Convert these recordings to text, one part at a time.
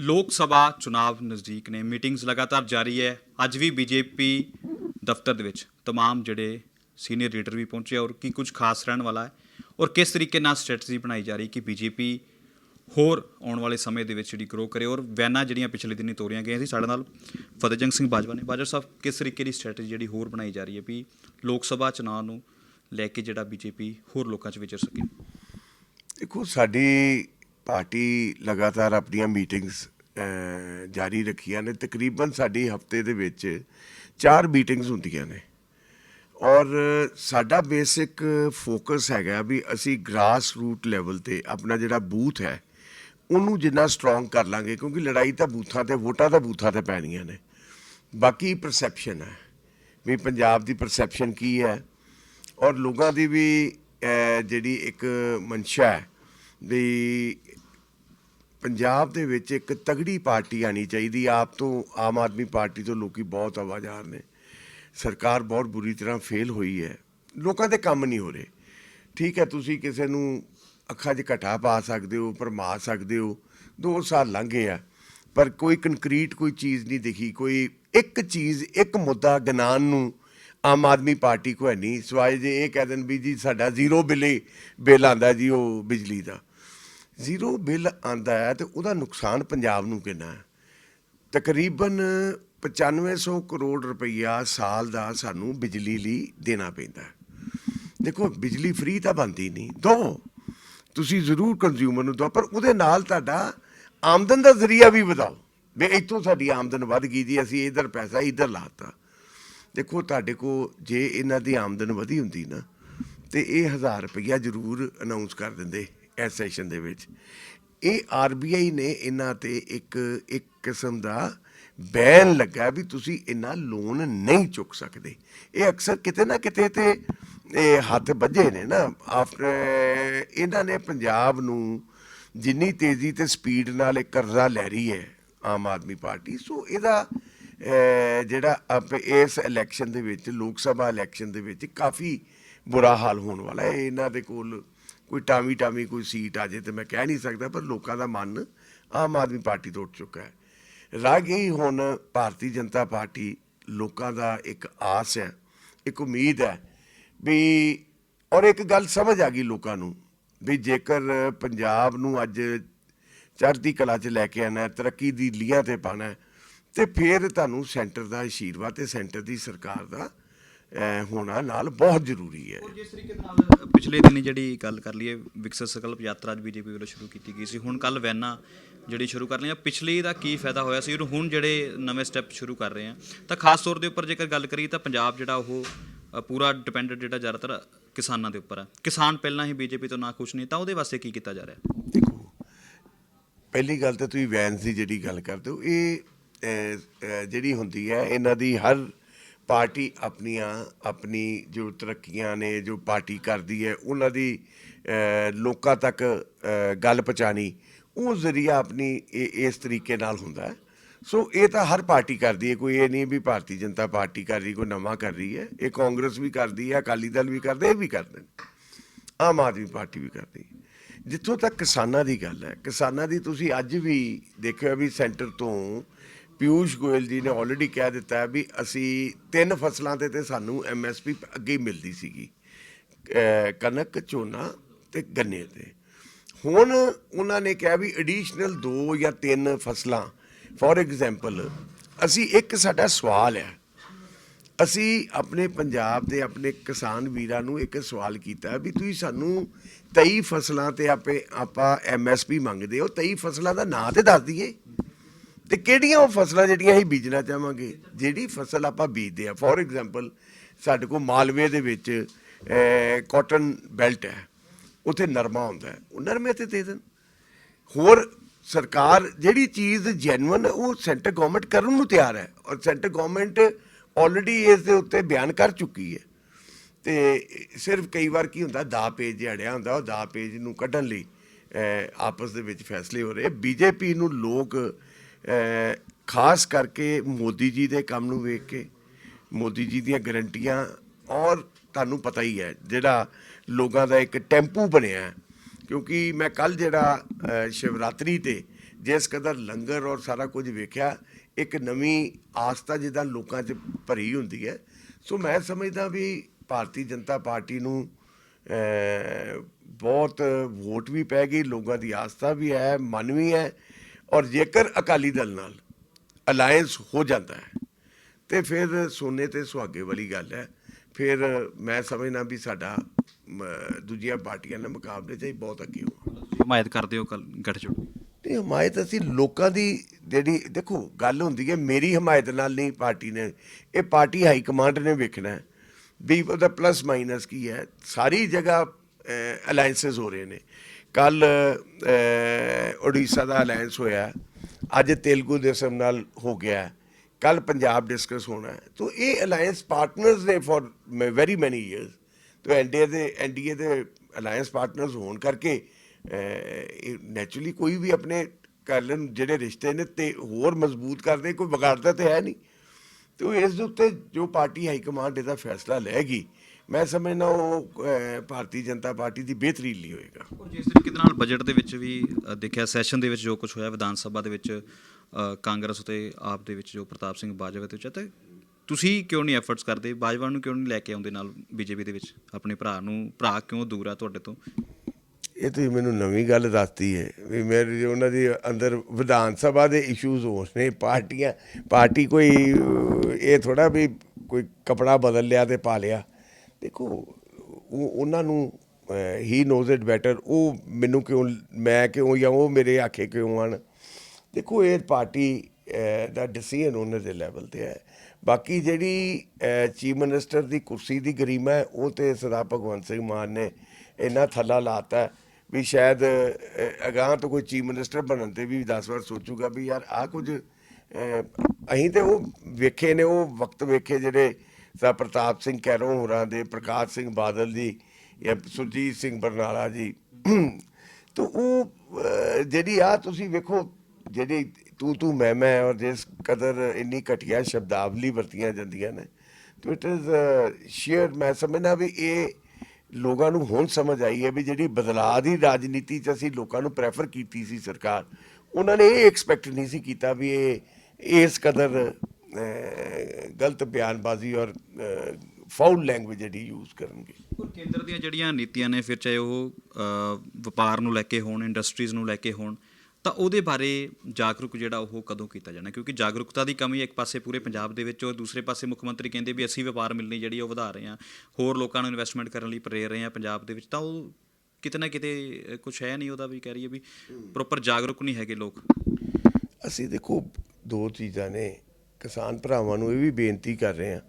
ਲੋਕ ਸਭਾ ਚੁਣਾਵ ਨਜ਼ਦੀਕ ਨੇ ਮੀਟਿੰਗਸ ਲਗਾਤਾਰ ਜਾਰੀ ਹੈ ਅੱਜ ਵੀ ਬੀਜੇਪੀ ਦਫ਼ਤਰ ਦੇ ਵਿੱਚ तमाम ਜਿਹੜੇ ਸੀਨੀਅਰ ਲੀਡਰ ਵੀ ਪਹੁੰਚੇ ਔਰ ਕੀ ਕੁਝ ਖਾਸ ਰਹਿਣ ਵਾਲਾ ਹੈ ਔਰ ਕਿਸ ਤਰੀਕੇ ਨਾਲ ਸਟ੍ਰੈਟਜੀ ਬਣਾਈ ਜਾ ਰਹੀ ਕਿ ਬੀਜੇਪੀ ਹੋਰ ਆਉਣ ਵਾਲੇ ਸਮੇਂ ਦੇ ਵਿੱਚ ਜਿਹੜੀ ਗਰੋ ਕਰੇ ਔਰ ਵੈਨਾਂ ਜਿਹੜੀਆਂ ਪਿਛਲੇ ਦਿਨੀ ਤੋਰੀਆਂ ਗਈਆਂ ਸੀ ਸਾਡੇ ਨਾਲ ਫਤਿਹਜੰਗ ਸਿੰਘ ਬਾਜਵਾ ਨੇ ਬਾਜਵਾ ਸਾਹਿਬ ਕਿਸ ਤਰੀਕੇ ਦੀ ਸਟ੍ਰੈਟਜੀ ਜਿਹੜੀ ਹੋਰ ਬਣਾਈ ਜਾ ਰਹੀ ਹੈ ਵੀ ਲੋਕ ਸਭਾ ਚੁਣਾਵ ਨੂੰ ਲੈ ਕੇ ਜਿਹੜਾ ਬੀਜੇਪੀ ਹੋਰ ਲੋਕਾਂ 'ਚ ਵਿਚਰ ਸਕੇ ਦੇਖੋ ਸਾਡੀ ਪਾਰਟੀ ਲਗਾਤਾਰ ਆਪਣੀਆਂ ਮੀਟਿੰਗਸ ਜਾਰੀ ਰੱਖੀਆਂ ਨੇ। ਤਕਰੀਬਨ ਸਾਡੀ ਹਫ਼ਤੇ ਦੇ ਵਿੱਚ ਚਾਰ ਮੀਟਿੰਗਸ ਹੁੰਦੀਆਂ ਨੇ। ਔਰ ਸਾਡਾ ਬੇਸਿਕ ਫੋਕਸ ਹੈਗਾ ਵੀ ਅਸੀਂ ਗ੍ਰਾਸ ਰੂਟ ਲੈਵਲ ਤੇ ਆਪਣਾ ਜਿਹੜਾ ਬੂਥ ਹੈ, ਉਹਨੂੰ ਜਿੰਨਾ ਸਟਰੋਂਗ ਕਰ ਲਾਂਗੇ, ਕਿਉਂਕਿ ਲੜਾਈ ਤਾਂ ਬੂਥਾਂ ਤੇ, ਵੋਟਾਂ ਤਾਂ ਬੂਥਾਂ ਤੇ ਪੈਣੀਆਂ ਨੇ। ਬਾਕੀ ਪਰਸੈਪਸ਼ਨ ਹੈ। ਵੀ ਪੰਜਾਬ ਦੀ ਪਰਸੈਪਸ਼ਨ ਕੀ ਹੈ? ਔਰ ਲੋਕਾਂ ਦੀ ਵੀ ਜਿਹੜੀ ਇੱਕ ਮਨਸ਼ਾ ਹੈ, ਵੀ ਪੰਜਾਬ ਦੇ ਵਿੱਚ ਇੱਕ ਤਗੜੀ ਪਾਰਟੀ ਆਣੀ ਚਾਹੀਦੀ ਆਪ ਤੋਂ ਆਮ ਆਦਮੀ ਪਾਰਟੀ ਤੋਂ ਲੋਕੀ ਬਹੁਤ ਆਵਾਜ਼ਾਰ ਨੇ ਸਰਕਾਰ ਬਹੁਤ ਬੁਰੀ ਤਰ੍ਹਾਂ ਫੇਲ ਹੋਈ ਹੈ। ਲੋਕਾਂ ਦੇ ਕੰਮ ਨਹੀਂ ਹੋ ਰਹੇ। ਠੀਕ ਹੈ, ਤੁਸੀਂ ਕਿਸੇ ਨੂੰ ਅੱਖਾਂ 'ਚ ਘਟਾ ਪਾ ਸਕਦੇ ਹੋ, ਭਰਮਾ ਸਕਦੇ ਹੋ 2 ਸਾਲ ਲੰਘੇ ਆ। ਪਰ ਕੋਈ ਕੰਕਰੀਟ ਕੋਈ ਚੀਜ਼ ਨਹੀਂ ਦਿਖੀ। ਕੋਈ ਇੱਕ ਚੀਜ਼, ਇੱਕ ਮੁੱਦਾ ਗਨਾਨ ਨੂੰ ਆਮ ਆਦਮੀ ਪਾਰਟੀ ਕੋ ਹੈ ਨਹੀਂ। ਸਵਾਏ ਜੇ ਇਹ ਕਹਿ ਦੇਣ ਵੀ ਜੀ ਸਾਡਾ ਜ਼ੀਰੋ ਬਿੱਲ ਬਿੱਲ ਆਂਦਾ ਜੀ ਉਹ ਬਿਜਲੀ ਦਾ। ਜ਼ੀਰੋ ਬਿੱਲ ਆਂਦਾ ਹੈ ਤੇ ਉਹਦਾ ਨੁਕਸਾਨ ਪੰਜਾਬ ਨੂੰ ਕਿੰਨਾ ਹੈ? ਤਕਰੀਬਨ 9500 ਕਰੋੜ ਰੁਪਈਆ ਸਾਲ ਦਾ ਸਾਨੂੰ ਬਿਜਲੀ ਲਈ ਦੇਣਾ ਪੈਂਦਾ ਦੇਖੋ, ਬਿਜਲੀ ਫ੍ਰੀ ਤਾਂ ਬਣਦੀ ਨਹੀਂ। ਦੋ, ਤੁਸੀਂ ਜ਼ਰੂਰ ਕੰਜ਼ਿਊਮਰ ਨੂੰ ਦੋ, ਪਰ ਉਹਦੇ ਨਾਲ ਤੁਹਾਡਾ ਆਮਦਨ ਦਾ ਜ਼ਰੀਆ ਵੀ ਵਧਾਓ। ਵੀ ਇੱਥੋਂ ਸਾਡੀ ਆਮਦਨ ਵੱਧ ਗਈ ਜੀ, ਅਸੀਂ ਇਧਰ ਪੈਸਾ ਇਧਰ ਲਾਤਾ ਦੇਖੋ, ਤੁਹਾਡੇ ਕੋ ਜੇ ਇਹਨਾਂ ਦੀ ਆਮਦਨ ਵਧੀ ਹੁੰਦੀ ਨਾ, ਤੇ ਇਹ 1000 ਰੁਪਈਆ ਜ਼ਰੂਰ ਅਨਾਉਂਸ ਕਰ ਦਿੰਦੇ। ਇਸ ਸੈਸ਼ਨ ਦੇ ਵਿੱਚ। ਇਹ ਆਰਬੀਆਈ ਨੇ ਇਹਨਾਂ ਤੇ ਇੱਕ ਇੱਕ ਕਿਸਮ ਦਾ ਬੈਨ ਲੱਗਾ ਵੀ ਤੁਸੀਂ ਇੰਨਾ ਲੋਨ ਨਹੀਂ ਚੁੱਕ ਸਕਦੇ। ਇਹ ਅਕਸਰ ਕਿਤੇ ਨਾ ਕਿਤੇ ਤੇ, ਇਹ ਹੱਥ ਵੱਜੇ ਨੇ ਨਾ। ਆਫਟਰ ਇਹਨਾਂ ਨੇ ਪੰਜਾਬ ਨੂੰ ਜਿੰਨੀ ਤੇਜ਼ੀ ਤੇ ਸਪੀਡ ਨਾਲ ਇਹ ਕਰਜ਼ਾ ਲੈ ਰਹੀ ਹੈ ਆਮ ਆਦਮੀ ਪਾਰਟੀ, ਸੋ ਇਹਦਾ ਜਿਹੜਾ ਆਪ ਇਸ ਇਲੈਕਸ਼ਨ ਦੇ ਵਿੱਚ, ਲੋਕ ਸਭਾ ਇਲੈਕਸ਼ਨ ਦੇ ਵਿੱਚ ਕਾਫੀ ਬੁਰਾ ਹਾਲ ਹੋਣ ਵਾਲਾ ਹੈ। ਇਹਨਾਂ ਦੇ ਕੋਲ ਕੋਈ ਟਾਮੀ ਟਾਵੀ ਕੋਈ ਸੀਟ ਆ ਜੇ ਤੇ ਮੈਂ ਕਹਿ ਨਹੀਂ ਸਕਦਾ, ਪਰ ਲੋਕਾਂ ਦਾ ਮਨ ਆਮ ਆਦਮੀ ਪਾਰਟੀ ਤੋਂ ਉੱਠ ਚੁੱਕਾ ਹੈ। ਰਹਿ ਗਈ ਹੁਣ ਭਾਰਤੀ ਜਨਤਾ ਪਾਰਟੀ, ਲੋਕਾਂ ਦਾ ਇੱਕ ਆਸ ਹੈ, ਇੱਕ ਉਮੀਦ ਹੈ ਵੀ, ਔਰ ਇੱਕ ਗੱਲ ਸਮਝ ਆ ਗਈ ਲੋਕਾਂ ਨੂੰ ਵੀ ਜੇਕਰ ਪੰਜਾਬ ਨੂੰ ਅੱਜ ਚੜ੍ਹਦੀ ਕਲਾ 'ਚ ਲੈ ਕੇ ਆਣਾ ਤਰੱਕੀ ਦੀ ਲੀਹਾਂ ਤੇ ਪਾਣਾ ਹੈ, ਤੇ ਫਿਰ ਤੁਹਾਨੂੰ ਸੈਂਟਰ ਦਾ ਆਸ਼ੀਰਵਾਦ ਤੇ ਸੈਂਟਰ ਦੀ ਸਰਕਾਰ ਦਾ ਹੋਣਾ ਨਾਲ ਬਹੁਤ ਜ਼ਰੂਰੀ ਹੈ। ਔਰ ਜਿਸ ਤਰੀਕੇ ਦੇ ਨਾਲ ਪਿਛਲੇ ਦਿਨੀ ਜਿਹੜੀ ਗੱਲ ਕਰ ਲਈਏ ਵਿਕਸਿਤ ਸੰਕਲਪ ਯਾਤਰਾ ਅੱਜ ਬੀਜੇਪੀ ਵੱਲੋਂ ਸ਼ੁਰੂ ਕੀਤੀ ਗਈ ਸੀ। ਹੁਣ ਕੱਲ ਵੈਨਾਂ ਜਿਹੜੀ ਸ਼ੁਰੂ ਕਰ ਲਈਆਂ। ਪਿਛਲੀ ਦਾ ਕੀ ਫਾਇਦਾ ਹੋਇਆ ਸੀ? ਔਰ ਹੁਣ ਜਿਹੜੇ ਨਵੇਂ ਸਟੈਪ ਸ਼ੁਰੂ ਕਰ ਰਹੇ ਆ। ਤਾਂ ਖਾਸ ਤੌਰ ਦੇ ਉੱਪਰ ਜੇਕਰ ਗੱਲ ਕਰੀਏ ਤਾਂ ਪੰਜਾਬ ਜਿਹੜਾ ਉਹ ਪੂਰਾ ਡਿਪੈਂਡੈਂਟ ਜਿਹੜਾ ਜ਼ਿਆਦਾਤਰ ਕਿਸਾਨਾਂ ਦੇ ਉੱਪਰ ਹੈ ਕਿਸਾਨ ਪਹਿਲਾਂ ਹੀ ਬੀਜੇਪੀ ਤੋਂ ਨਾ ਖੁਸ਼ ਨਹੀਂ ਤਾਂ ਉਹਦੇ ਵਾਸਤੇ ਕੀ ਕੀਤਾ ਜਾ ਰਿਹਾ? ਦੇਖੋ ਪਹਿਲੀ ਗੱਲ ਤਾਂ ਤੁਸੀਂ ਵੈਨਸ ਦੀ ਜਿਹੜੀ ਗੱਲ ਕਰਦੇ ਹੋ ਇਹ ਜਿਹੜੀ ਹੁੰਦੀ ਹੈ ਇਹਨਾਂ ਦੀ ਹਰ ਪਾਰਟੀ ਆਪਣੀਆਂ, ਆਪਣੀ ਜੋ ਤਰੱਕੀਆਂ ਨੇ, ਜੋ ਪਾਰਟੀ ਕਰਦੀ ਹੈ, ਉਹਨਾਂ ਦੀ ਲੋਕਾਂ ਤੱਕ ਗੱਲ ਪਹੁੰਚਾਣੀ ਉਹ ਜ਼ਰੀਆ ਆਪਣੀ ਇਹ- ਇਸ ਤਰੀਕੇ ਨਾਲ ਹੁੰਦਾ ਹੈ। ਸੋ ਇਹ ਤਾਂ ਹਰ ਪਾਰਟੀ ਕਰਦੀ ਹੈ, ਕੋਈ ਇਹ ਨਹੀਂ ਵੀ ਭਾਰਤੀ ਜਨਤਾ ਪਾਰਟੀ ਕਰ ਰਹੀ, ਕੋਈ ਨਵਾਂ ਕਰ ਰਹੀ ਹੈ। ਇਹ ਕਾਂਗਰਸ ਵੀ ਕਰਦੀ ਹੈ, ਅਕਾਲੀ ਦਲ ਵੀ ਕਰਦੇ, ਇਹ ਵੀ ਕਰਦੇ ਨੇ। ਆਮ ਆਦਮੀ ਪਾਰਟੀ ਵੀ ਕਰਦੀ ਜਿੱਥੋਂ ਤੱਕ ਕਿਸਾਨਾਂ ਦੀ ਗੱਲ ਹੈ, ਕਿਸਾਨਾਂ ਦੀ ਤੁਸੀਂ ਅੱਜ ਵੀ ਦੇਖਿਆ ਵੀ ਸੈਂਟਰ ਤੋਂ ਪਿਊਸ਼ ਗੋਇਲ ਜੀ ਨੇ ਆਲਰੇਡੀ ਕਹਿ ਦਿੱਤਾ ਹੈ ਵੀ ਅਸੀਂ ਤਿੰਨ ਫਸਲਾਂ ਤੇ ਤੇ ਸਾਨੂੰ ਐਮਐਸਪੀ ਅੱਗੇ ਹੀ ਮਿਲਦੀ ਸੀਗੀ ਕਣਕ, ਝੋਨਾ ਤੇ ਗੰਨੇ ਤੇ। ਹੁਣ ਉਹਨਾਂ ਨੇ ਕਿਹਾ ਵੀ ਐਡੀਸ਼ਨਲ ਦੋ ਜਾਂ ਤਿੰਨ ਫਸਲਾਂ ਫੋਰ ਐਗਜ਼ਾਮਪਲ ਅਸੀਂ ਇੱਕ ਸਾਡਾ ਸਵਾਲ ਹੈ। ਅਸੀਂ ਆਪਣੇ ਪੰਜਾਬ ਦੇ ਆਪਣੇ ਕਿਸਾਨ ਵੀਰਾਂ ਨੂੰ ਇੱਕ ਸਵਾਲ ਕੀਤਾ ਵੀ ਤੁਸੀਂ ਸਾਨੂੰ 23 ਫਸਲਾਂ ਤੇ ਆਪੇ ਆਪਾਂ ਐਮਐਸਪੀ ਮੰਗਦੇ ਹੋ 23 ਫਸਲਾਂ ਦਾ ਨਾਂ ਤੇ ਦੱਸ ਦਈਏ। ਤੇ ਕਿਹੜੀਆਂ ਉਹ ਫਸਲਾਂ ਜਿਹੜੀਆਂ ਅਸੀਂ ਬੀਜਣਾ ਚਾਹਾਂਗੇ? ਜਿਹੜੀ ਫਸਲ ਆਪਾਂ ਬੀਜਦੇ ਆ ਫੋਰ ਐਗਜ਼ਾਮਪਲ ਸਾਡੇ ਕੋਲ ਮਾਲਵੇ ਦੇ ਵਿੱਚ ਕਾਟਨ ਬੈਲਟ ਹੈ। ਉੱਥੇ ਨਰਮਾ ਹੁੰਦਾ ਉਹ ਨਰਮੇ ਤੇ ਦੇ ਦੇਣ। ਹੋਰ ਸਰਕਾਰ ਜਿਹੜੀ ਚੀਜ਼ ਜੈਨੂਇਨ ਉਹ ਸੈਂਟਰ ਗਵਰਨਮੈਂਟ ਕਰਨ ਨੂੰ ਤਿਆਰ ਹੈ। ਔਰ ਸੈਂਟਰ ਗਵਰਨਮੈਂਟ ਆਲਰੇਡੀ ਇਸ ਦੇ ਉੱਤੇ ਬਿਆਨ ਕਰ ਚੁੱਕੀ ਹੈ। ਤੇ ਸਿਰਫ ਕਈ ਵਾਰ ਕੀ ਹੁੰਦਾ ਦਾ ਪੇਜ ਜੜਿਆ ਹੁੰਦਾ। ਉਹ ਦਾ ਪੇਜ ਨੂੰ ਕੱਢਣ ਲਈ ਆਪਸ ਦੇ ਵਿੱਚ ਫੈਸਲੇ ਹੋ ਰਹੇ। ਬੀਜੇਪੀ ਨੂੰ ਲੋਕ ਖਾਸ ਕਰਕੇ ਮੋਦੀ ਜੀ ਦੇ ਕੰਮ ਨੂੰ ਵੇਖ ਕੇ, ਮੋਦੀ ਜੀ ਦੀਆਂ ਗਰੰਟੀਆਂ, ਔਰ ਤੁਹਾਨੂੰ ਪਤਾ ਹੀ ਹੈ, ਜਿਹੜਾ ਲੋਕਾਂ ਦਾ ਇੱਕ ਟੈਂਪੂ ਬਣਿਆ ਕਿਉਂਕਿ ਮੈਂ ਕੱਲ ਜਿਹੜਾ ਸ਼ਿਵਰਾਤਰੀ ਤੇ ਜਿਸ ਕਦਰ ਲੰਗਰ ਔਰ ਸਾਰਾ ਕੁਝ ਵੇਖਿਆ, ਇੱਕ ਨਵੀਂ ਆਸਥਾ ਜਿੱਦਾਂ ਲੋਕਾਂ 'ਚ ਭਰੀ ਹੁੰਦੀ ਹੈ। ਸੋ ਮੈਂ ਸਮਝਦਾ ਵੀ ਭਾਰਤੀ ਜਨਤਾ ਪਾਰਟੀ ਨੂੰ ਬਹੁਤ ਵੋਟ ਵੀ ਪੈ ਗਈ, ਲੋਕਾਂ ਦੀ ਆਸਥਾ ਵੀ ਹੈ, ਮਨ ਵੀ ਹੈ। ਔਰ ਜੇਕਰ ਅਕਾਲੀ ਦਲ ਨਾਲ ਅਲਾਈਅੰਸ ਹੋ ਜਾਂਦਾ ਹੈ ਤੇ ਫਿਰ ਸੋਨੇ ਤੇ ਸੁਹਾਗੇ ਵਾਲੀ ਗੱਲ ਹੈ। ਫਿਰ ਮੈਂ ਸਮਝਦਾ ਵੀ ਸਾਡਾ ਦੂਜੀਆਂ ਪਾਰਟੀਆਂ ਨਾਲ ਮੁਕਾਬਲੇ 'ਚ ਹੀ ਬਹੁਤ ਅੱਗੇ ਤੁਸੀਂ ਹਮਾਇਤ ਕਰਦੇ ਹੋ ਗੱਠਜੋੜ ਤੇ ਹਮਾਇਤ ਅਸੀਂ ਲੋਕਾਂ ਦੀ ਜਿਹੜੀ ਦੇਖੋ ਗੱਲ ਹੁੰਦੀ ਹੈ ਮੇਰੀ ਹਮਾਇਤ ਨਾਲ ਨਹੀਂ ਪਾਰਟੀ ਨੇ ਇਹ ਪਾਰਟੀ ਹਾਈ ਕਮਾਂਡ ਨੇ ਵੇਖਣਾ ਹੈ। ਵੀ ਉਹਦਾ ਪਲੱਸ ਮਾਈਨਸ ਕੀ ਹੈ? ਸਾਰੀ ਜਗ੍ਹਾ ਅਲਾਈਅੰਸਸ ਹੋ ਰਹੇ ਨੇ। ਕੱਲ ਓਡੀਸ਼ਾ ਦਾ ਅਲਾਈਅੰਸ ਹੋਇਆ। ਅੱਜ ਤੇਲਗੂ ਦੇਸਮ ਨਾਲ ਹੋ ਗਿਆ। ਕੱਲ ਪੰਜਾਬ ਡਿਸਕਸ ਹੋਣਾ। ਹੈ ਤੋ ਇਹ ਅਲਾਈਅੰਸ ਪਾਰਟਨਰਸ ਨੇ ਫॉर ਵੈਰੀ ਮੈਨੀ ਇਅਰਸ ਤੋ ਐਨਡੀਏ ਦੇ ਐਨਡੀਏ ਦੇ ਅਲਾਈਅੰਸ ਪਾਰਟਨਰਸ ਹੋਣ ਕਰਕੇ ਨੈਚੁਰਲੀ ਕੋਈ ਵੀ ਆਪਣੇ ਕਰ ਲੈਣ ਜਿਹੜੇ ਰਿਸ਼ਤੇ ਨੇ ਤੇ ਹੋਰ ਮਜ਼ਬੂਤ ਕਰਦੇ, ਕੋਈ ਵਿਗਾੜਦਾ ਤੇ ਹੈ ਨਹੀਂ। ਤੇ ਇਸ ਦੇ ਉੱਤੇ ਜੋ ਪਾਰਟੀ ਹਾਈ ਕਮਾਂਡ ਇਹਦਾ ਫੈਸਲਾ ਲਏਗੀ ਮੈਂ ਸਮਝਦਾ ਉਹ ਭਾਰਤੀ ਜਨਤਾ ਪਾਰਟੀ ਦੀ ਬਿਹਤਰੀ ਲਈ ਹੋਏਗਾ। ਔਰ ਜਿਸ ਤਰੀਕੇ ਦੇ ਨਾਲ ਬਜਟ ਦੇ ਵਿੱਚ ਵੀ ਦੇਖਿਆ ਸੈਸ਼ਨ ਦੇ ਵਿੱਚ ਜੋ ਕੁਝ ਹੋਇਆ ਵਿਧਾਨ ਸਭਾ ਦੇ ਵਿੱਚ ਕਾਂਗਰਸ ਅਤੇ ਆਪ ਦੇ ਵਿੱਚ ਜੋ ਪ੍ਰਤਾਪ ਸਿੰਘ ਬਾਜਵਾ ਤੇ ਚਾਹਤੇ ਤੁਸੀਂ ਕਿਉਂ ਨਹੀਂ ਐਫਰਟਸ ਕਰਦੇ? ਬਾਜਵਾ ਨੂੰ ਕਿਉਂ ਨਹੀਂ ਲੈ ਕੇ ਆਉਂਦੇ ਨਾਲ ਬੀਜੇਪੀ ਦੇ ਵਿੱਚ? ਆਪਣੇ ਭਰਾ ਨੂੰ ਭਰਾ ਕਿਉਂ ਦੂਰ ਆ ਤੁਹਾਡੇ ਤੋਂ? ਇਹ ਤੁਸੀਂ ਮੈਨੂੰ ਨਵੀਂ ਗੱਲ ਦੱਸਤੀ ਹੈ ਵੀ ਮੇਰੇ ਉਹਨਾਂ ਦੀ ਅੰਦਰ ਵਿਧਾਨ ਸਭਾ ਦੇ ਇਸ਼ੂਜ਼ ਹੋਣ ਨੇ ਪਾਰਟੀਆਂ ਪਾਰਟੀ ਕੋਈ ਇਹ ਥੋੜਾ ਵੀ ਕੋਈ ਕਪੜਾ ਬਦਲ ਲਿਆ ਤੇ ਪਾ ਲਿਆ। ਦੇਖੋ ਉਹ ਉਹਨਾਂ ਨੂੰ ਹੀ ਨੋਜ਼ ਇਟ ਬੈਟਰ ਉਹ ਮੈਨੂੰ ਕਿਉਂ ਮੈਂ ਕਿਉਂ ਜਾਂ ਉਹ ਮੇਰੇ ਆਖੇ ਕਿਉਂ ਆਣ ਦੇਖੋ ਇਹ ਪਾਰਟੀ ਦਾ ਡਿਸੀਜਨ ਉਹਨਾਂ ਦੇ ਲੈਵਲ ਤੇ ਹੈ। ਬਾਕੀ ਜਿਹੜੀ ਚੀਫ ਮਿਨਿਸਟਰ ਦੀ ਕੁਰਸੀ ਦੀ ਗਰੀਮਾ ਹੈ ਉਹ ਤੇ ਸਰਦਾਰ ਭਗਵੰਤ ਸਿੰਘ ਮਾਨ ਨੇ ਇੰਨਾ ਥੱਲਾ ਲਾਤਾ ਹੈ ਵੀ ਸ਼ਾਇਦ ਅਹ, ਅਗਾਂਹ ਤੋਂ ਕੋਈ ਚੀਫ ਮਿਨਿਸਟਰ ਬਣਨ ਤੇ ਵੀ 10 ਵਾਰ ਸੋਚੂਗਾ ਵੀ ਯਾਰ ਆਹ ਕੁਝ ਅਹ, ਅਸੀਂ ਤੇ ਉਹ ਵੇਖੇ ਨੇ ਉਹ ਵਕਤ ਵੇਖੇ ਜਿਹੜੇ ਸਾ ਪ੍ਰਤਾਪ ਸਿੰਘ ਕੈਰੋਂ ਹੋਰਾਂ ਦੇ, ਪ੍ਰਕਾਸ਼ ਸਿੰਘ ਬਾਦਲ ਜੀ ਜਾਂ ਸੁਰਜੀਤ ਸਿੰਘ ਬਰਨਾਲਾ ਜੀ। ਤਾਂ ਉਹ ਜਿਹੜੀ ਆ ਤੁਸੀਂ ਵੇਖੋ, ਜਿਹੜੀ ਤੂੰ ਤੂੰ ਮੈਂ ਮੈਂ ਔਰ ਜਿਸ ਕਦਰ ਇੰਨੀ ਘਟੀਆ ਸ਼ਬਦਾਵਲੀ ਵਰਤੀਆਂ ਜਾਂਦੀਆਂ ਨੇ, ਤੋ ਇਟ ਇਜ਼ ਸ਼ੇਅਰ ਮੈਂ ਸਮਝਣਾ ਵੀ ਇਹ ਲੋਕਾਂ ਨੂੰ ਹੁਣ ਸਮਝ ਆਈ ਹੈ ਵੀ ਜਿਹੜੀ ਬਦਲਾਅ ਦੀ ਰਾਜਨੀਤੀ ਚ ਅਸੀਂ ਲੋਕਾਂ ਨੂੰ ਪ੍ਰੈਫਰ ਕੀਤੀ ਸੀ ਸਰਕਾਰ, ਉਹਨਾਂ ਨੇ ਇਹ ਐਕਸਪੈਕਟ ਨਹੀਂ ਸੀ ਕੀਤਾ ਵੀ ਇਹ, ਇਸ ਕਦਰ ਗਲਤ ਬਿਆਨਬਾਜ਼ੀ ਔਰ ਫਾਊਲ ਲੈਂਗੁਏਜ ਜਿਹੜੀ ਯੂਜ਼ ਕਰਨਗੇ। ਕੇਂਦਰ ਦੀਆਂ ਜਿਹੜੀਆਂ ਨੀਤੀਆਂ ਨੇ ਫਿਰ ਚਾਹੇ ਉਹ ਵਪਾਰ ਨੂੰ ਲੈ ਕੇ ਹੋਣ ਇੰਡਸਟਰੀਜ਼ ਨੂੰ ਲੈ ਕੇ ਹੋਣ ਤਾਂ ਉਹਦੇ ਬਾਰੇ ਜਾਗਰੂਕ ਜਿਹੜਾ ਉਹ ਕਦੋਂ ਕੀਤਾ ਜਾਣਾ? ਕਿਉਂਕਿ ਜਾਗਰੂਕਤਾ ਦੀ ਕਮੀ ਇੱਕ ਪਾਸੇ ਪੂਰੇ ਪੰਜਾਬ ਦੇ ਵਿੱਚ ਔਰ ਦੂਸਰੇ ਪਾਸੇ ਮੁੱਖ ਮੰਤਰੀ ਕਹਿੰਦੇ ਵੀ ਅਸੀਂ ਵਪਾਰ ਮਿਲਣੀ ਜਿਹੜੀ ਉਹ ਵਧਾ ਰਹੇ ਹਾਂ ਹੋਰ ਲੋਕਾਂ ਨੂੰ ਇਨਵੈਸਟਮੈਂਟ ਕਰਨ ਲਈ ਪ੍ਰੇਰ ਰਹੇ ਹਾਂ ਪੰਜਾਬ ਦੇ ਵਿੱਚ ਤਾਂ ਉਹ ਕਿਤੇ ਨਾ ਕਿਤੇ ਕੁਝ ਹੈ ਨਹੀਂ ਉਹਦਾ ਵੀ ਕਹਿ ਰਹੀਏ ਵੀ ਪ੍ਰੋਪਰ ਜਾਗਰੂਕ ਨਹੀਂ ਹੈਗੇ ਲੋਕ। ਅਸੀਂ ਦੇਖੋ ਦੋ ਚੀਜ਼ਾਂ ਨੇ। ਕਿਸਾਨ ਭਰਾਵਾਂ ਨੂੰ ਇਹ ਵੀ ਬੇਨਤੀ ਕਰ ਰਹੇ ਹਾਂ,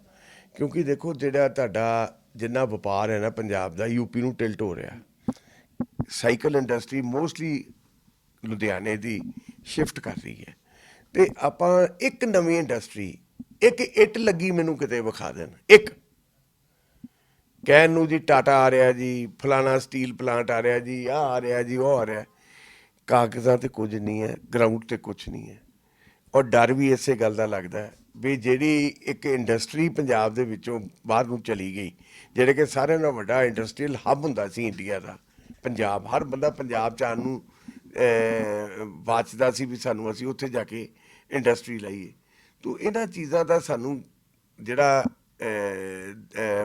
ਕਿਉਂਕਿ ਦੇਖੋ ਜਿਹੜਾ ਤੁਹਾਡਾ ਜਿੰਨਾ ਵਪਾਰ ਹੈ ਨਾ ਪੰਜਾਬ ਦਾ ਯੂਪੀ ਨੂੰ ਟਿਲਟ ਹੋ ਰਿਹਾ। ਸਾਈਕਲ ਇੰਡਸਟਰੀ ਮੋਸਟਲੀ ਲੁਧਿਆਣੇ ਦੀ ਸ਼ਿਫਟ ਕਰ ਰਹੀ ਹੈ। ਤੇ ਆਪਾਂ ਇੱਕ ਨਵੀਂ ਇੰਡਸਟਰੀ ਇੱਕ ਇੱਟ ਲੱਗੀ ਮੈਨੂੰ ਕਿਤੇ ਵਿਖਾ ਦੇਣ, ਇੱਕ। ਕਹਿਣ ਨੂੰ ਜੀ ਟਾਟਾ ਆ ਰਿਹਾ ਜੀ, ਫਲਾਣਾ ਸਟੀਲ ਪਲਾਂਟ ਆ ਰਿਹਾ ਜੀ ਆ ਆ ਰਿਹਾ ਜੀ, ਉਹ ਆ ਰਿਹਾ। ਕਾਗਜ਼ਾਂ ਤੇ ਕੁਝ ਨਹੀਂ ਹੈ ਗਰਾਊਂਡ ਤੇ ਕੁਝ ਨਹੀਂ ਹੈ। ਔਰ ਡਰ ਵੀ ਇਸੇ ਗੱਲ ਦਾ ਲੱਗਦਾ ਹੈ ਵੀ ਜਿਹੜੀ ਇੱਕ ਇੰਡਸਟਰੀ ਪੰਜਾਬ ਦੇ ਵਿੱਚੋਂ ਬਾਹਰ ਨੂੰ ਚਲੀ ਗਈ, ਜਿਹੜੇ ਕਿ ਸਾਰਿਆਂ ਨਾਲੋਂ ਵੱਡਾ ਇੰਡਸਟਰੀਅਲ ਹੱਬ ਹੁੰਦਾ ਸੀ ਇੰਡੀਆ ਦਾ, ਪੰਜਾਬ, ਹਰ ਬੰਦਾ ਪੰਜਾਬ ਚ ਆਉਣ ਨੂੰ ਵਾਚਦਾ ਸੀ ਵੀ ਸਾਨੂੰ ਅਸੀਂ ਉੱਥੇ ਜਾ ਕੇ ਇੰਡਸਟਰੀ ਲਾਈਏ। ਤੋ ਇਹਨਾਂ ਚੀਜ਼ਾਂ ਦਾ ਸਾਨੂੰ ਜਿਹੜਾ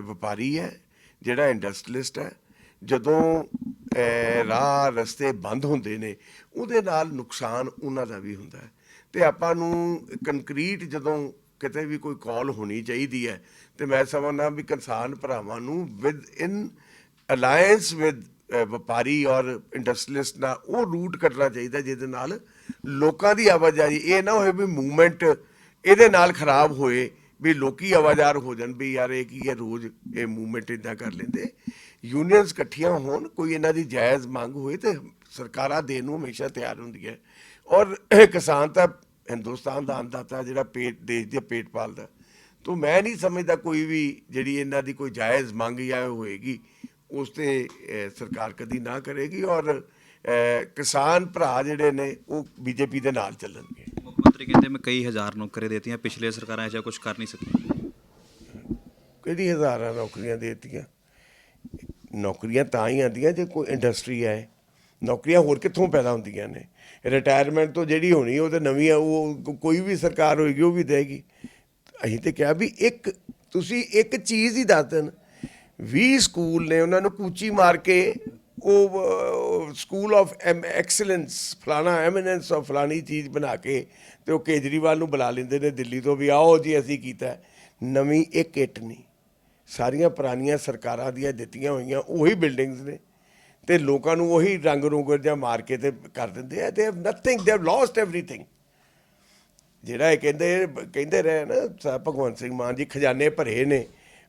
ਵਪਾਰੀ ਹੈ, ਜਿਹੜਾ ਇੰਡਸਟਰੀਲਿਸਟ ਹੈ, ਜਦੋਂ ਰਾਹ, ਰਸਤੇ ਬੰਦ ਹੁੰਦੇ ਨੇ, ਉਹਦੇ ਨਾਲ ਨੁਕਸਾਨ ਉਹਨਾਂ ਦਾ ਵੀ ਹੁੰਦਾ ਹੈ। ਤੇ ਆਪਾਂ ਨੂੰ ਕੰਕਰੀਟ ਜਦੋਂ ਕਿਤੇ ਵੀ ਕੋਈ ਕਾਲ ਹੋਣੀ ਚਾਹੀਦੀ ਹੈ, ਤੇ ਮੈਂ ਸਮਝਦਾ ਵੀ ਕਿਸਾਨ ਭਰਾਵਾਂ ਨੂੰ ਵਿਦ ਇਨ ਅਲਾਈਅੰਸ ਵਿਦ ਵਪਾਰੀ ਔਰ ਇੰਡਸਟਰੀਲਿਸਟ ਨਾਲ ਉਹ ਰੂਟ ਕੱਢਣਾ ਚਾਹੀਦਾ, ਜਿਹਦੇ ਨਾਲ ਲੋਕਾਂ ਦੀ ਆਵਾਜਾਈ, ਇਹ ਨਾ ਹੋਏ ਵੀ ਮੂਵਮੈਂਟ ਇਹਦੇ ਨਾਲ ਖਰਾਬ ਹੋਏ ਵੀ ਲੋਕੀ ਆਵਾਜ਼ਾਰ ਹੋ ਜਾਣ ਵੀ ਯਾਰ ਇਹ ਕੀ ਹੈ ਰੋਜ਼ ਇਹ ਮੂਵਮੈਂਟ ਇਦਾਂ ਕਰ ਲੈਂਦੇ। ਯੂਨੀਅਨਸ ਇਕੱਠੀਆਂ ਹੋਣ, ਕੋਈ ਇਹਨਾਂ ਦੀ ਜਾਇਜ਼ ਮੰਗ ਹੋਏ ਤੇ ਸਰਕਾਰਾਂ ਦੇਣ ਨੂੰ ਹਮੇਸ਼ਾ ਤਿਆਰ ਹੁੰਦੀਆਂ ਔਰ ਕਿਸਾਨ ਤਾਂ ਹਿੰਦੁਸਤਾਨ ਦਾ ਅੰਦਾਤਾ ਜਿਹੜਾ ਪੇਟ, ਦੇਸ਼ ਦੇ ਪੇਟ ਪਾਲਦਾ। ਤੋ ਮੈਂ ਨਹੀਂ ਸਮਝਦਾ ਕੋਈ ਵੀ ਜਿਹੜੀ ਇਹਨਾਂ ਦੀ ਕੋਈ ਜਾਇਜ਼ ਮੰਗ ਜਾਂ ਹੋਏਗੀ, ਉਸ ਤੇ ਸਰਕਾਰ ਕਦੀ ਨਾ ਕਰੇਗੀ। ਔਰ ਕਿਸਾਨ ਭਰਾ ਜਿਹੜੇ ਨੇ, ਉਹ ਬੀਜੇਪੀ ਦੇ ਨਾਲ ਚੱਲਣਗੇ। ਮੰਤਰੀ ਕਹਿੰਦੇ ਮੈਂ ਕਈ ਹਜ਼ਾਰ ਨੌਕਰੀ ਦੇਤੀਆਂ, ਪਿਛਲੇ ਸਰਕਾਰਾਂ ਐਜਾ ਕੁਝ ਕਰ ਨਹੀਂ ਸਕੀਆਂ ਕਿਹੜੀ ਹਜ਼ਾਰਾਂ ਨੌਕਰੀਆਂ ਦੇਤੀਆਂ? ਨੌਕਰੀਆਂ ਤਾਂ ਹੀ ਆਉਂਦੀਆਂ ਜੇ ਕੋਈ ਇੰਡਸਟਰੀ ਆਏ ਨੌਕਰੀਆਂ ਹੋਰ ਕਿੱਥੋਂ ਪੈਦਾ ਹੁੰਦੀਆਂ ਨੇ? ਰਿਟਾਇਰਮੈਂਟ ਤੋਂ ਜਿਹੜੀ ਹੋਣੀ, ਉਹ ਤਾਂ ਨਵੀਂ ਆ, ਉਹ ਕੋਈ ਵੀ ਸਰਕਾਰ ਹੋਏਗੀ, ਉਹ ਵੀ ਦੇਗੀ। ਅਸੀਂ ਤੇ ਕਿਹਾ ਵੀ ਇੱਕ, ਤੁਸੀਂ ਇੱਕ ਚੀਜ਼ ਹੀ ਦੱਸ ਦੇਣ। 20 ਸਕੂਲ ਨੇ, ਉਹਨਾਂ ਨੂੰ ਕੂਚੀ ਮਾਰ ਕੇ ਉਹ ਸਕੂਲ ਆਫ ਐਕਸਲੈਂਸ ਫਲਾਣਾ ਐਮੀਨੈਂਸ ਆਫ ਫਲਾਣੀ ਚੀਜ਼ ਬਣਾ ਕੇ ਤੇ ਉਹ ਕੇਜਰੀਵਾਲ ਨੂੰ ਬੁਲਾ ਲੈਂਦੇ ਨੇ ਦਿੱਲੀ ਤੋਂ ਵੀ, ਆਓ ਜੀ, ਅਸੀਂ ਕੀਤਾ। ਨਵੀਂ ਇੱਕ ਇੱਟ ਨਹੀਂ। ਸਾਰੀਆਂ ਪੁਰਾਣੀਆਂ ਸਰਕਾਰਾਂ ਦੀਆਂ ਦਿੱਤੀਆਂ ਹੋਈਆਂ, ਉਹੀ ਬਿਲਡਿੰਗਸ ਨੇ। ਤੇ ਲੋਕਾਂ ਨੂੰ ਉਹੀ ਰੰਗ ਰੂੰਗ ਜਾਂ ਮਾਰ ਕੇ ਤੇ ਕਰ ਦਿੰਦੇ ਆ। They have nothing they have lost everything ਜਿਹੜਾ ਇਹ ਕਹਿੰਦੇ ਕਹਿੰਦੇ ਰਹੇ ਨਾ ਸਾਹਿਬ ਭਗਵੰਤ ਸਿੰਘ ਮਾਨ ਜੀ, ਖਜ਼ਾਨੇ ਭਰੇ ਨੇ।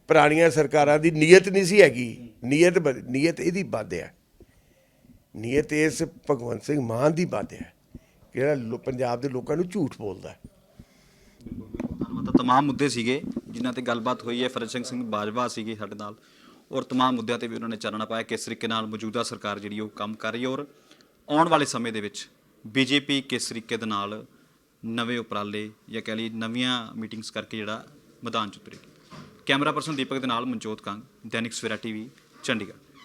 ਪੁਰਾਣੀਆਂ ਸਰਕਾਰਾਂ ਦੀ ਨੀਅਤ ਨਹੀਂ ਸੀ ਹੈਗੀ। ਨੀਅਤ ਬ- ਨੀਅਤ ਇਹਦੀ ਬੰਦ ਹੈ ਨੀਅਤ ਇਸ ਭਗਵੰਤ ਸਿੰਘ ਮਾਨ ਦੀ ਬੰਦ ਹੈ, ਜਿਹੜਾ ਪੰਜਾਬ ਦੇ ਲੋਕਾਂ ਨੂੰ ਝੂਠ ਬੋਲਦਾ ਹੈ। ਧੰਨਵਾਦ ਤਾਂ ਤਮਾਮ ਮੁੱਦੇ ਸੀਗੇ, ਜਿਨ੍ਹਾਂ ਤੇ ਗੱਲਬਾਤ ਹੋਈ ਹੈ, ਫਰਜ਼ ਸਿੰਘ ਬਾਜਵਾ ਸੀਗੇ ਸਾਡੇ ਨਾਲ, ਔਰ ਤਮਾਮ ਮੁੱਦਿਆਂ ਤੇ ਵੀ ਉਹਨਾਂ ਨੇ ਚਾਨਣਾ ਪਾਇਆ, ਕਿਸ ਤਰੀਕੇ ਨਾਲ ਮੌਜੂਦਾ ਸਰਕਾਰ ਜਿਹੜੀ ਉਹ ਕੰਮ ਕਰ ਰਹੀ ਹੈ, ਔਰ ਆਉਣ ਵਾਲੇ ਸਮੇਂ ਦੇ ਵਿੱਚ ਬੀਜੇਪੀ ਕਿਸ ਤਰੀਕੇ ਦੇ ਨਾਲ ਨਵੇਂ ਉਪਰਾਲੇ, ਜਾਂ ਕਹਿ ਲਈ ਨਵੀਆਂ ਮੀਟਿੰਗਸ ਕਰਕੇ ਜਿਹੜਾ ਮੈਦਾਨ 'ਚ ਉਤਰੇਗੀ। ਕੈਮਰਾ ਪਰਸਨ ਦੀਪਕ ਦੇ ਨਾਲ ਮਨਜੋਤ ਕੰਗ, ਦੈਨਿਕ ਸਵੇਰਾ ਟੀਵੀ, ਚੰਡੀਗੜ੍ਹ।